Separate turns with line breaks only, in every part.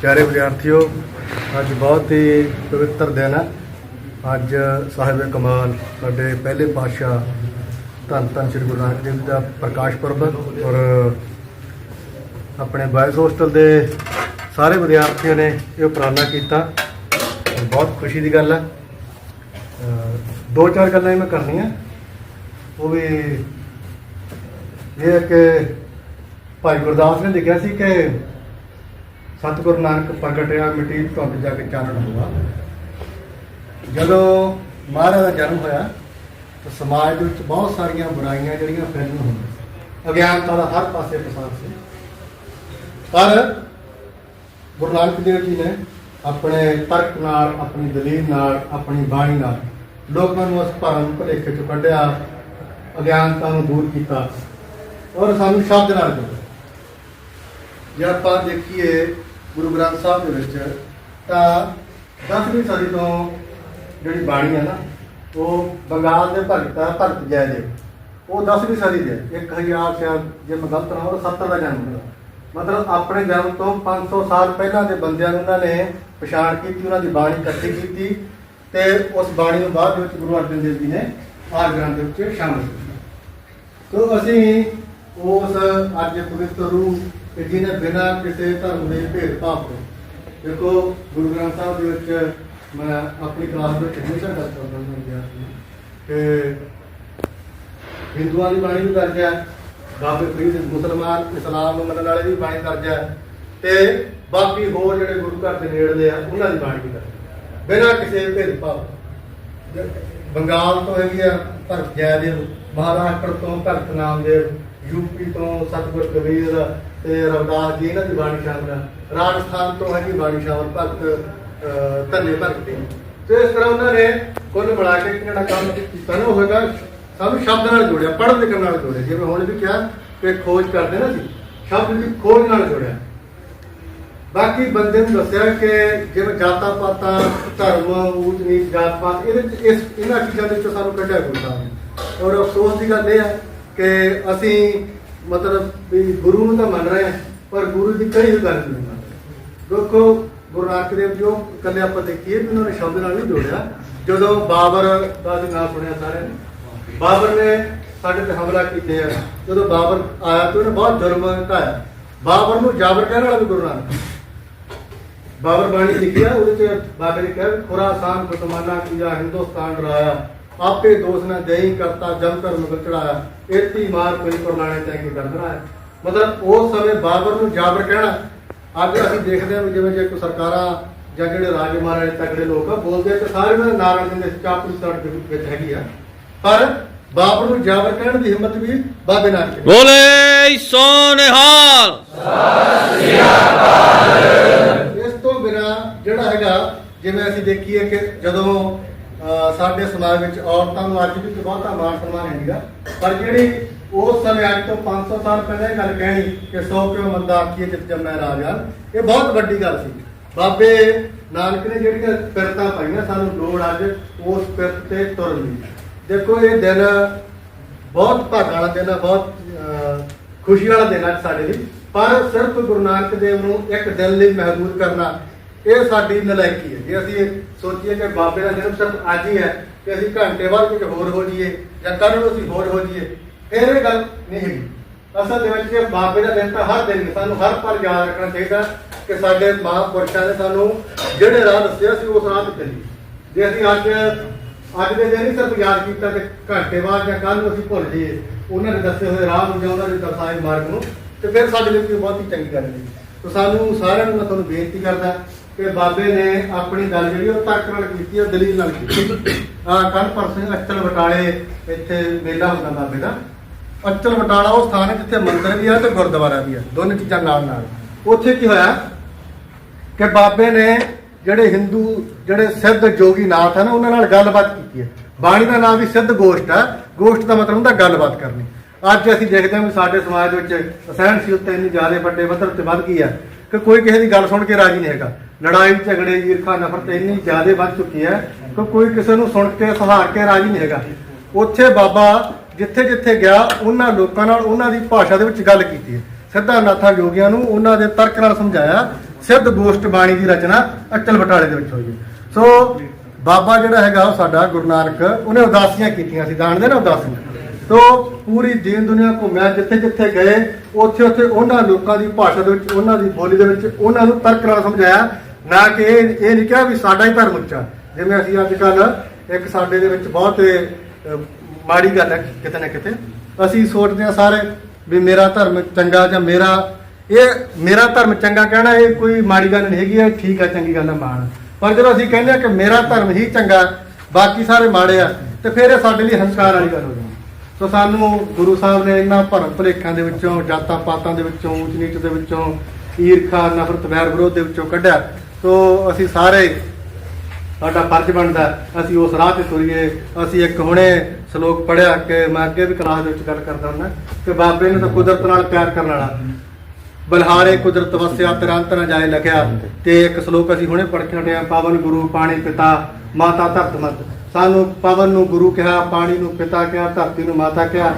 ਪਿਆਰੇ ਵਿਦਿਆਰਥੀਓ, ਅੱਜ ਬਹੁਤ ਹੀ ਪਵਿੱਤਰ ਦਿਨ ਹੈ। ਅੱਜ ਸਾਹਿਬ ਕਮਾਲ, ਸਾਡੇ ਪਹਿਲੇ ਪਾਤਸ਼ਾਹ ਧੰਨ ਧੰਨ ਸ੍ਰੀ ਗੁਰੂ ਨਾਨਕ ਦੇਵ ਜੀ ਦਾ ਪ੍ਰਕਾਸ਼ ਪੁਰਬ ਔਰ ਆਪਣੇ ਬॉयਜ਼ ਹੋਸਟਲ ਦੇ ਸਾਰੇ ਵਿਦਿਆਰਥੀਆਂ ਨੇ ਇਹ ਉਪਰਾਲਾ ਕੀਤਾ। ਬਹੁਤ ਖੁਸ਼ੀ ਦੀ ਗੱਲ ਹੈ। ਦੋ ਚਾਰ ਗੱਲਾਂ ਹੀ ਮੈਂ ਕਰਨੀਆਂ। ਉਹ ਵੀ ਇਹ ਹੈ ਕਿ ਭਾਈ ਗੁਰਦਾਸ ਨੇ ਲਿਖਿਆ ਸੀ ਕਿ ਸਤਿਗੁਰੂ ਨਾਨਕ ਪ੍ਰਗਟਿਆ ਮਿੱਟੀ ਧੁੰਦ ਜਾ ਕੇ ਚਾਨਣ ਹੋਆ। ਜਦੋਂ ਮਹਾਰਾਜ ਦਾ ਜਨਮ ਹੋਇਆ, ਤਾਂ ਸਮਾਜ ਦੇ ਵਿੱਚ ਬਹੁਤ ਸਾਰੀਆਂ ਬੁਰਾਈਆਂ ਜਿਹੜੀਆਂ ਫੈਲੀਆਂ ਹੋਈਆਂ। ਅਗਿਆਨਤਾ ਦਾ ਹਰ ਪਾਸੇ ਪ੍ਰਸਾਰ ਸੀ। ਪਰ ਗੁਰੂ ਨਾਨਕ ਦੇਵ ਜੀ ਨੇ ਆਪਣੇ ਤਰਕ ਨਾਲ, ਆਪਣੀ ਦਲੀਲ ਨਾਲ, ਆਪਣੀ ਬਾਣੀ ਨਾਲ ਲੋਕਾਂ ਨੂੰ ਉਸ ਭਰਮ ਭੁਲੇਖੇ ਚੋਂ ਕੱਢਿਆ, ਅਗਿਆਨਤਾ ਨੂੰ ਦੂਰ ਕੀਤਾ ਔਰ ਸਾਨੂੰ ਸ਼ਬਦ ਨਾਲ ਜੋੜਿਆ। ਜੇ ਆਪਾਂ ਦੇਖੀਏ ਗੁਰੂ ਗ੍ਰੰਥ ਸਾਹਿਬ ਦੇ ਵਿੱਚ, ਤਾਂ 10ਵੀਂ ਸਦੀ ਤੋਂ ਜਿਹੜੀ ਬਾਣੀ ਹੈ ਨਾ, ਉਹ ਬੰਗਾਲ ਦੇ ਭਗਤ ਆ ਭਗਤ ਜੈਦੇਵ। ਉਹ 10ਵੀਂ ਸਦੀ ਦੇ 1000 ਸ਼ਾਇਦ ਜੇ ਮੈਂ ਗਲਤ ਨਾ ਹੋਵਾਂ 70 ਦਾ ਜਨਮ ਹੋਇਆ ਮਤਲਬ ਆਪਣੇ ਜਨਮ ਤੋਂ 500 ਸਾਲ ਪਹਿਲਾਂ ਦੇ ਬੰਦਿਆਂ ਨੂੰ ਉਹਨਾਂ ਨੇ ਪਛਾਣ ਕੀਤੀ, ਉਹਨਾਂ ਦੀ ਬਾਣੀ ਇਕੱਠੀ ਕੀਤੀ ਤੇ ਉਸ ਬਾਣੀ ਨੂੰ ਬਾਅਦ ਵਿੱਚ ਗੁਰੂ ਅਰਜਨ ਦੇਵ ਜੀ ਨੇ ਆਰ ਗ੍ਰੰਥ ਦੇ ਵਿੱਚ ਸ਼ਾਮਲ ਕੀਤਾ। ਤੋ ਅਸੀਂ ਉਸ ਅੱਜ ਪਵਿੱਤਰ ਰੂਹ ਜਿਹਨੇ ਬਿਨਾਂ ਕਿਸੇ ਧਰਮ ਦੇ ਭੇਦਭਾਵ ਤੋਂ। ਦੇਖੋ, ਗੁਰੂ ਗ੍ਰੰਥ ਸਾਹਿਬ ਦੇ ਵਿੱਚ ਮੈਂ ਆਪਣੀ ਕਲਾਸ ਵਿੱਚ ਹਮੇਸ਼ਾ ਗੱਲ ਕਰਦਾ ਹਾਂ ਵਿਦਿਆਰਥੀ ਕਿ ਹਿੰਦੂਆਂ ਦੀ ਬਾਣੀ ਵੀ ਦਰਜ ਹੈ, ਬਾਬੇ ਫਰੀਦ ਮੁਸਲਮਾਨ ਇਸਲਾਮ ਨੂੰ ਮੰਨਣ ਵਾਲੇ ਦੀ ਬਾਣੀ ਦਰਜ ਹੈ। ਤੇ ਬਾਕੀ ਹੋਰ ਜਿਹੜੇ ਗੁਰੂ ਘਰ ਦੇ ਨੇੜਲੇ ਆ, ਉਹਨਾਂ ਦੀ ਬਾਣੀ ਵੀ ਦਰਜ ਬਿਨਾਂ ਕਿਸੇ ਭੇਦਭਾਵ ਤੋਂ। ਬੰਗਾਲ ਤੋਂ ਹੈਗੀ ਆ ਭਗਤ ਜੈਦੇਵ, ਮਹਾਰਾਸ਼ਟਰ ਤੋਂ ਭਗਤ ਨਾਮਦੇਵ ਯੂਪੀ ਤੋਂ ਸਤਿਗੁਰ ਕਬੀਰ ਤੇ ਰਵਿਦਾਸ ਜੀ ਇਹਨਾਂ ਦੀ ਬਾਣੀ ਸ਼ਾਮਲ ਰਾਜਸਥਾਨ ਤੋਂ ਹੈਗੀ ਬਾਣੀ ਸ਼ਾਮਲ ਭਗਤ ਅਹ, ਧੰਨੇ ਭਗਤ ਤੇ ਇਸ ਤਰ੍ਹਾਂ ਉਹਨਾਂ ਨੇ ਕੁੱਲ ਮਿਲਾ ਕੇ ਕਿਹੜਾ ਕੰਮ ਕੀਤਾ ਨਾ ਉਹ ਹੋਏਗਾ ਸਾਨੂੰ ਸ਼ਬਦ ਨਾਲ ਜੋੜਿਆ ਪੜ੍ਹਨ ਲਿਖਣ ਨਾਲ ਜੋੜਿਆ। ਜਿਵੇਂ ਹੁਣ ਵੀ ਕਿਹਾ ਕਿ ਖੋਜ ਕਰਦੇ ਨਾ ਜੀ ਸ਼ਬਦ ਦੀ ਖੋਜ ਨਾਲ ਜੋੜਿਆ। ਬਾਕੀ ਬੰਦੇ ਨੂੰ ਦੱਸਿਆ ਕਿ ਜਿਵੇਂ ਜਾਤਾਂ ਪਾਤਾਂ ਧਰਮ ਊਚ ਨੀਚ ਜਾਤ ਪਾਤ ਇਹਦੇ ਵਿੱਚ ਇਸ ਇਹਨਾਂ ਚੀਜ਼ਾਂ ਦੇ ਵਿੱਚੋਂ ਸਾਨੂੰ ਕੱਢਿਆ ਗੁਰੂ ਸਾਹਿਬ ਨੇ। ਔਰ ਅਫਸੋਸ ਦੀ ਗੱਲ ਇਹ ਹੈ ਕਿ ਅਸੀਂ ਮਤਲਬ ਵੀ ਗੁਰੂ ਨੂੰ ਤਾਂ ਮੰਨ ਰਹੇ ਹਾਂ, ਪਰ ਗੁਰੂ ਦੀ ਕਈ ਗੱਲ ਨਹੀਂ ਮੰਨ ਰਹੇ ਦੇਖੋ, ਗੁਰੂ ਨਾਨਕ ਦੇਵ ਜੀ ਉਹ ਆਪਾਂ ਦੇਖੀਏ ਵੀ ਉਹਨਾਂ ਨੇ ਸ਼ਬਦ ਨਾਲ ਨਹੀਂ ਜੋੜਿਆ। ਜਦੋਂ ਬਾਬਰ ਦਾ ਨਾਮ ਸੁਣਿਆ ਸਾਰਿਆਂ ਨੇ। ਬਾਬਰ ਨੇ ਸਾਡੇ ਤੇ ਹਮਲਾ ਕੀਤੇ ਆ। ਜਦੋਂ ਬਾਬਰ ਆਇਆ ਤੇ ਉਹਨੇ ਬਹੁਤ ਜ਼ੁਲਮ ਢਾਇਆ ਬਾਬਰ ਨੂੰ ਜਾਬਰ ਕਹਿਣ ਵਾਲਾ ਵੀ ਗੁਰੂ ਨਾਨਕ। ਬਾਬਰ ਬਾਣੀ ਲਿਖਿਆ ਉਹਦੇ ਚ ਬਾਬੇ ਨੇ ਕਿਹਾ ਖੁਰਾਸਾਨ ਫਤਮਾਨਾ ਕੀਆ ਹਿੰਦੁਸਤਾਨ ਡਰਾਇਆ ਆਪੇ ਦੋਸ ਨਾ ਦੇਈ ਕਰਤਾ ਜਮ ਕਰ ਮੁਗਲ ਚੜਾਇਆ ਏਤੀ ਮਾਰ ਕੋਈ ਪਰਨਾਣੇ ਤੈ ਕੇ ਕਰਦਣਾ ਹੈ ਮਤਲਬ ਉਸ ਸਮੇਂ ਬਾਬਰ ਨੂੰ ਜਾਬਰ ਕਹਿਣਾ। ਅੱਜ ਅਸੀਂ ਦੇਖਦੇ ਹਾਂ ਜਿਵੇਂ ਜੇ ਕੋਈ ਸਰਕਾਰਾਂ ਜਾਂ ਜਿਹੜੇ ਰਾਜ ਮਹਾਰਾਜੇ ਤਕੜੇ ਲੋਕ ਆ ਬੋਲਦੇ ਆ ਤੇ ਸਾਰੇ ਉਹਨਾਂ ਦੇ ਨਾਰਾਂ ਦੇ ਚਾਪੂ ਸੜ ਦੇ ਵਿੱਚ ਹੈਗੀ ਆ। ਪਰ ਬਾਬਰ ਨੂੰ ਜਾਬਰ ਕਹਿਣ ਦੀ ਹਿੰਮਤ ਵੀ ਬਾਬੇ ਨਾਨਕ ਨੇ
ਬੋਲੇ ਸੋ ਨਿਹਾਲ।
ਇਸ ਤੋਂ ਬਿਨਾ ਜਿਹੜਾ ਹੈਗਾ ਜਿਵੇਂ ਅਸੀਂ ਦੇਖੀਏ ਕਿ ਜਦੋਂ ਸਾਡੇ ਸਮਾਜ ਵਿੱਚ ਔਰਤਾਂ ਨੂੰ ਅੱਜ ਵੀ ਬਹੁਤਾ ਮਾਣ ਸਨਮਾਨ ਹੈ ਨਹੀਂਗਾ ਪਰ ਜਿਹੜੀ ਉਸ ਸਮੇਂ ਅੱਜ ਤੋਂ 500 ਸਾਲ ਪਹਿਲਾਂ ਇਹ ਗੱਲ ਕਹਿਣੀ ਕਿ ਸੌ ਕਿਉ ਮੰਦਾ ਆਖੀਏ ਜਿਤ ਜੰਮੈ ਰਾਜਾ ਇਹ ਬਹੁਤ ਵੱਡੀ ਗੱਲ ਸੀ। ਬਾਬੇ ਨਾਨਕ ਨੇ ਜਿਹੜੀਆਂ ਪਿਰਤਾਂ ਪਾਈਆਂ, ਸਾਨੂੰ ਲੋੜ ਅੱਜ ਉਸ ਪਿਰਤ ਤੇ ਤੁਰਨ ਦੀ। ਦੇਖੋ, ਇਹ ਦਿਨ ਬਹੁਤ ਭਾਗਾਂ ਵਾਲਾ ਦਿਨ ਹੈ ਬਹੁਤ ਖੁਸ਼ੀ ਵਾਲਾ ਦਿਨ ਹੈ ਸਾਡੇ ਲਈ। ਪਰ ਸਿਰਫ ਗੁਰੂ ਨਾਨਕ ਦੇਵ ਨੂੰ ਇੱਕ ਦਿਨ ਲਈ ਮਹਿਦੂਦ ਕਰਨਾ ਇਹ ਸਾਡੀ ਨਲਾਇਕੀ ਹੈ। ਜੇ ਅਸੀਂ ਸੋਚੀਏ ਕਿ ਬਾਬੇ ਦਾ ਜਨਮ ਸਿਰਫ ਅੱਜ ਹੀ ਹੈ ਕਿ ਅਸੀਂ ਘੰਟੇ ਬਾਅਦ ਕੁਝ ਹੋਰ ਹੋ ਜਾਈਏ ਜਾਂ ਕੱਲ੍ਹ ਨੂੰ ਅਸੀਂ ਹੋਰ ਹੋ ਜਾਈਏ, ਫਿਰ ਇਹ ਗੱਲ ਨਹੀਂ ਹੈਗੀ। ਅਸਲ ਦੇ ਵਿੱਚ ਇਹ ਬਾਬੇ ਦਾ ਦਿਨ ਤਾਂ ਹਰ ਦਿਨ ਸਾਨੂੰ ਹਰ ਪਲ ਯਾਦ ਰੱਖਣਾ ਚਾਹੀਦਾ ਕਿ ਸਾਡੇ ਮਹਾਂਪੁਰਸ਼ਾਂ ਨੇ ਸਾਨੂੰ ਜਿਹੜੇ ਰਾਹ ਦੱਸਿਆ ਸੀ ਉਸ ਰਾਹ ਤੇ ਚੱਲੀਏ। ਜੇ ਅਸੀਂ ਅੱਜ ਅੱਜ ਦੇ ਦਿਨ ਹੀ ਸਿਰਫ ਯਾਦ ਕੀਤਾ ਕਿ ਘੰਟੇ ਬਾਅਦ ਜਾਂ ਕੱਲ੍ਹ ਨੂੰ ਅਸੀਂ ਭੁੱਲ ਜਾਈਏ, ਉਹਨਾਂ ਨੇ ਦੱਸੇ ਹੋਏ ਰਾਹ ਨੂੰ ਜਾਂ ਉਹਨਾਂ ਦੇ ਦਰਸਾਏ ਮਾਰਗ ਨੂੰ, ਤੇ ਫਿਰ ਸਾਡੇ ਲਈ ਬਹੁਤ ਹੀ ਚੰਗੀ ਗੱਲ ਹੈ ਤਾਂ ਸਾਨੂੰ ਸਾਰਿਆਂ ਨੂੰ ਮੈਂ ਤੁਹਾਨੂੰ ਬੇਨਤੀ ਕਰਦਾ ਕਿ ਬਾਬੇ ਨੇ ਆਪਣੀ ਗੱਲ ਜਿਹੜੀ ਉਹ ਤਰਕ ਨਾਲ ਕੀਤੀ, ਉਹ ਦਲੀਲ ਨਾਲ ਕੀਤੀ। ਆ ਕੱਲ ਪਰਸੋਂ ਅਚਲ ਬਟਾਲੇ ਇੱਥੇ ਮੇਲਾ ਹੁੰਦਾ ਬਾਬੇ ਦਾ। ਅਚਲ ਬਟਾਲਾ ਉਹ ਸਥਾਨ ਹੈ ਜਿੱਥੇ ਮੰਦਿਰ ਵੀ ਹੈ ਤੇ ਗੁਰਦੁਆਰਾ ਵੀ ਹੈ ਦੋਨੇ ਚੀਜ਼ਾਂ ਨਾਲ ਨਾਲ। ਉੱਥੇ ਕੀ ਹੋਇਆ ਕਿ ਬਾਬੇ ਨੇ ਜਿਹੜੇ ਹਿੰਦੂ, ਜਿਹੜੇ ਸਿੱਧ ਜੋਗੀ ਨਾਥ ਹਨ ਉਹਨਾਂ ਨਾਲ ਗੱਲਬਾਤ ਕੀਤੀ ਹੈ। ਬਾਣੀ ਦਾ ਨਾਮ ਵੀ ਸਿੱਧ ਗੋਸ਼ਟ ਹੈ ਗੋਸ਼ਟ ਦਾ ਮਤਲਬ ਹੁੰਦਾ ਗੱਲਬਾਤ ਕਰਨੀ। ਅੱਜ ਅਸੀਂ ਦੇਖਦੇ ਹਾਂ ਵੀ ਸਾਡੇ ਸਮਾਜ ਦੇ ਵਿੱਚ ਅਸਹਿਣਸ਼ੀਲਤਾ ਇੰਨੀ ਜ਼ਿਆਦਾ ਵੱਡੇ ਪੱਧਰ ਤੇ ਵੱਧ ਗਈ ਹੈ ਕਿ ਕੋਈ ਕਿਸੇ ਦੀ ਗੱਲ ਸੁਣ ਕੇ ਰਾਜੀ ਨਹੀਂ ਹੈਗਾ। ਲੜਾਈ, ਝਗੜੇ, ਈਰਖਾ, ਨਫ਼ਰਤ ਇੰਨੀ ਜ਼ਿਆਦਾ ਵੱਧ ਚੁੱਕੀ ਹੈ ਕਿ ਕੋਈ ਕਿਸੇ ਨੂੰ ਸੁਣ ਕੇ ਸਹਾਰ ਕੇ ਰਾਜੀ ਨਹੀਂ ਹੈਗਾ। ਉੱਥੇ ਬਾਬਾ ਜਿੱਥੇ ਜਿੱਥੇ ਗਿਆ, ਉਹਨਾਂ ਲੋਕਾਂ ਨਾਲ ਉਹਨਾਂ ਦੀ ਭਾਸ਼ਾ ਦੇ ਵਿੱਚ ਗੱਲ ਕੀਤੀ ਹੈ। ਸਿੱਧਾਨਾਥਾ ਯੋਗੀਆਂ ਨੂੰ ਉਹਨਾਂ ਦੇ ਤਰਕ ਨਾਲ ਸਮਝਾਇਆ, ਸਿੱਧ ਗੋਸ਼ਟ ਬਾਣੀ ਦੀ ਰਚਨਾ ਅਟਲ ਬਟਾਲੇ ਦੇ ਵਿੱਚ ਹੋਈ ਹੈ। ਸੋ ਬਾਬਾ ਜਿਹੜਾ ਹੈਗਾ ਉਹ ਸਾਡਾ ਗੁਰੂ ਨਾਨਕ, ਉਹਨੇ ਉਦਾਸੀਆਂ ਕੀਤੀਆਂ ਸੀ ਜਾਣਦੇ ਨਾ ਉਦਾਸੀਆਂ। ਤੋ ਪੂਰੀ ਦੀਨ ਦੁਨੀਆ ਘੁੰਮਿਆ, ਜਿੱਥੇ ਜਿੱਥੇ ਗਏ, ਉੱਥੇ ਉੱਥੇ ਉਹਨਾਂ ਲੋਕਾਂ ਦੀ ਭਾਸ਼ਾ ਦੇ ਵਿੱਚ, ਉਹਨਾਂ ਦੀ ਬੋਲੀ ਦੇ ਵਿੱਚ, ਉਹਨਾਂ ਨੂੰ ਤਰਕ ਨਾਲ ਸਮਝਾਇਆ। ਨਾ ਕਿ ਇਹ ਇਹ ਨਹੀਂ ਕਿਹਾ ਵੀ ਸਾਡਾ ਹੀ ਧਰਮ ਉੱਚਾ। ਜਿਵੇਂ ਅਸੀਂ ਅੱਜ ਕੱਲ ਇੱਕ ਸਾਡੇ ਦੇ ਵਿੱਚ ਬਹੁਤ ਮਾੜੀ ਗੱਲ ਹੈ, ਕਿਤੇ ਨਾ ਕਿਤੇ। ਅਸੀਂ ਸੋਚਦੇ ਹਾਂ ਸਾਰੇ ਵੀ ਮੇਰਾ ਧਰਮ ਚੰਗਾ ਜਾਂ ਮੇਰਾ, ਇਹ ਮੇਰਾ ਧਰਮ ਚੰਗਾ ਕਹਿਣਾ, ਇਹ ਕੋਈ ਮਾੜੀ ਗੱਲ ਨਹੀਂ ਹੈਗੀ, ਇਹ ਠੀਕ ਹੈ, ਚੰਗੀ ਗੱਲ ਹੈ, ਮਾਣ। ਪਰ ਜਦੋਂ ਅਸੀਂ ਕਹਿੰਦੇ ਹਾਂ ਕਿ ਮੇਰਾ ਧਰਮ ਹੀ ਚੰਗਾ, ਬਾਕੀ ਸਾਰੇ ਮਾੜੇ ਆ, ਤੇ ਫਿਰ ਇਹ ਸਾਡੇ ਲਈ ਹੰਕਾਰ ਵਾਲੀ ਗੱਲ ਹੋ ਜਾਂਦੀ ਸੋ ਸਾਨੂੰ ਗੁਰੂ ਸਾਹਿਬ ਨੇ ਇਹਨਾਂ ਭਰਮ ਭੁਲੇਖਾਂ ਦੇ ਵਿੱਚੋਂ, ਜਾਤਾਂ ਪਾਤਾਂ ਦੇ ਵਿੱਚੋਂ ਊਚ ਨੀਚ ਦੇ ਵਿੱਚੋਂ, ਈਰਖਾ, ਨਫ਼ਰਤ, ਵੈਰ ਵਿਰੋਧ ਦੇ ਵਿੱਚੋਂ ਕੱਢਿਆ। ਸੋ ਅਸੀਂ ਸਾਰੇ ਸਾਡਾ ਫਰਜ਼ ਬਣਦਾ ਅਸੀਂ ਉਸ ਰਾਹ ਤੇ ਤੁਰੀਏ। ਅਸੀਂ ਇੱਕ ਹੁਣੇ ਸ਼ਲੋਕ ਪੜਿਆ ਕਿ ਮੈਂ ਅੱਗੇ ਵੀ ਕਲਾਸ ਦੇ ਵਿੱਚ ਗੱਲ ਕਰਦਾ ਹੁੰਦਾ ਕਿ ਬਾਬੇ ਨੇ ਤਾਂ ਕੁਦਰਤ ਨਾਲ ਪਿਆਰ ਕਰਨ ਵਾਲਾ ਬਲਹਾਰੇ ਕੁਦਰਤ ਵਸਿਆ ਤਿਰੰਤ ਨਾ ਜਾਏ ਲਖਿਆ। ਤੇ ਇੱਕ ਸ਼ਲੋਕ ਅਸੀਂ ਹੁਣੇ ਪੜ੍ਹ ਕੇ ਹਟੇ ਹਾਂ, ਪਾਵਨ ਗੁਰੂ, ਪਾਣੀ ਪਿਤਾ, ਮਾਤਾ ਧਰਤ ਮਤ ਸਾਨੂੰ ਪਵਨ ਨੂੰ ਗੁਰੂ ਕਿਹਾ, ਪਾਣੀ ਨੂੰ ਪਿਤਾ ਕਿਹਾ, ਧਰਤੀ ਨੂੰ ਮਾਤਾ ਕਿਹਾ।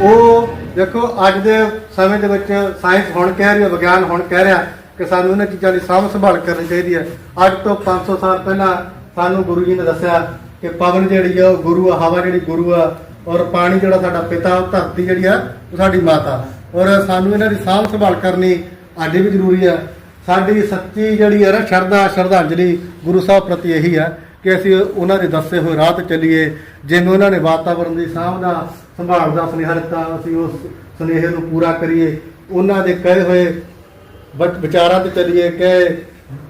ਉਹ ਦੇਖੋ, ਅੱਜ ਦੇ ਸਮੇਂ ਦੇ ਵਿੱਚ ਸਾਇੰਸ ਹੁਣ ਕਹਿ ਰਹੀ ਹੈ ਵਿਗਿਆਨ ਹੁਣ ਕਹਿ ਰਿਹਾ ਕਿ ਸਾਨੂੰ ਇਹਨਾਂ ਚੀਜ਼ਾਂ ਦੀ ਸਾਂਭ ਸੰਭਾਲ ਕਰਨੀ ਚਾਹੀਦੀ ਹੈ। ਅੱਜ ਤੋਂ 500 ਸਾਲ ਪਹਿਲਾਂ ਸਾਨੂੰ ਗੁਰੂ ਜੀ ਨੇ ਦੱਸਿਆ ਕਿ ਪਵਨ ਜਿਹੜੀ ਆ, ਉਹ ਗੁਰੂ ਆ, ਹਵਾ ਜਿਹੜੀ ਗੁਰੂ ਆ, ਔਰ ਪਾਣੀ ਜਿਹੜਾ ਸਾਡਾ ਪਿਤਾ ਧਰਤੀ ਜਿਹੜੀ ਆ, ਉਹ ਸਾਡੀ ਮਾਤਾ। ਔਰ ਸਾਨੂੰ ਇਹਨਾਂ ਦੀ ਸਾਂਭ ਸੰਭਾਲ ਕਰਨੀ ਅੱਜ ਵੀ ਜ਼ਰੂਰੀ ਆ। ਸਾਡੀ ਸੱਚੀ ਜਿਹੜੀ ਹੈ ਨਾ ਸ਼ਰਧਾ, ਸ਼ਰਧਾਂਜਲੀ ਗੁਰੂ ਸਾਹਿਬ ਪ੍ਰਤੀ ਇਹੀ ਆ। ਕਿ ਅਸੀਂ ਉਹਨਾਂ ਦੇ ਦੱਸੇ ਹੋਏ ਰਾਹ ਤੇ ਚੱਲੀਏ, ਜਿਵੇਂ ਉਹਨਾਂ ਨੇ ਵਾਤਾਵਰਣ ਦੀ ਸਾਂਭ ਦਾ, ਸੰਭਾਲ ਦਾ ਸੁਨੇਹਾ ਦਿੱਤਾ, ਅਸੀਂ ਉਸ ਸੁਨੇਹੇ ਨੂੰ ਪੂਰਾ ਕਰੀਏ। ਉਹਨਾਂ ਦੇ ਕਹੇ ਹੋਏ ਵਿਚ- ਵਿਚਾਰਾਂ ਤੇ ਚੱਲੀਏ ਕਿ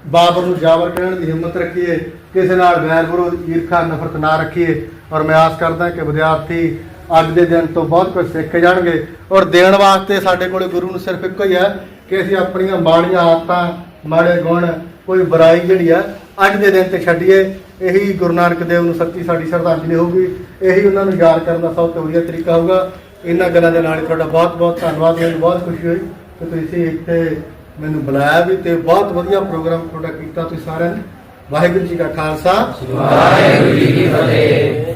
ਬਾਬਰ ਨੂੰ ਜਾਵਰ ਕਹਿਣ ਦੀ ਹਿੰਮਤ ਰੱਖੀਏ, ਕਿਸੇ ਨਾਲ ਵੈਰ ਵਿਰੋਧ, ਈਰਖਾ, ਨਫ਼ਰਤ ਨਾ ਰੱਖੀਏ। ਔਰ ਮੈਂ ਆਸ ਕਰਦਾ ਕਿ ਵਿਦਿਆਰਥੀ ਅੱਜ ਦੇ ਦਿਨ ਤੋਂ ਬਹੁਤ ਕੁਝ ਸਿੱਖ ਜਾਣਗੇ। ਔਰ ਦੇਣ ਵਾਸਤੇ ਸਾਡੇ ਕੋਲੇ ਗੁਰੂ ਨੂੰ ਸਿਰਫ ਇੱਕੋ ਹੀ ਹੈ ਕਿ ਅਸੀਂ ਆਪਣੀਆਂ ਮਾੜੀਆਂ ਆਦਤਾਂ, ਮਾੜੇ ਗੁਣ, ਕੋਈ ਬੁਰਾਈ ਜਿਹੜੀ ਹੈ ਅੱਜ ਦੇ ਦਿਨ ਤੇ ਛੱਡੀਏ, ਇਹੀ ਗੁਰੂ ਨਾਨਕ ਦੇਵ ਨੂੰ ਸੱਚੀ ਸਾਡੀ ਸ਼ਰਧਾਂਜਲੀ ਹੋਊਗੀ। ਇਹੀ ਉਹਨਾਂ ਨੂੰ ਯਾਦ ਕਰਨ ਦਾ ਸਭ ਤੋਂ ਵਧੀਆ ਤਰੀਕਾ ਹੋਊਗਾ। ਇਹਨਾਂ ਗੱਲਾਂ ਦੇ ਨਾਲ ਤੁਹਾਡਾ ਬਹੁਤ ਬਹੁਤ ਧੰਨਵਾਦ। ਮੈਨੂੰ ਬਹੁਤ ਖੁਸ਼ੀ ਹੋਈ ਕਿ ਤੁਸੀਂ ਇੱਥੇ ਮੈਨੂੰ ਬੁਲਾਇਆ ਵੀ ਤੇ ਬਹੁਤ ਵਧੀਆ ਪ੍ਰੋਗਰਾਮ ਤੁਹਾਡਾ ਕੀਤਾ ਤੁਸੀਂ ਸਾਰਿਆਂ ਨੇ। ਵਾਹਿਗੁਰੂ ਜੀ ਕਾ ਖਾਲਸਾ।
ਵਾਹਿਗੁਰੂ ਜੀ ਕੀ ਫਤਿਹ।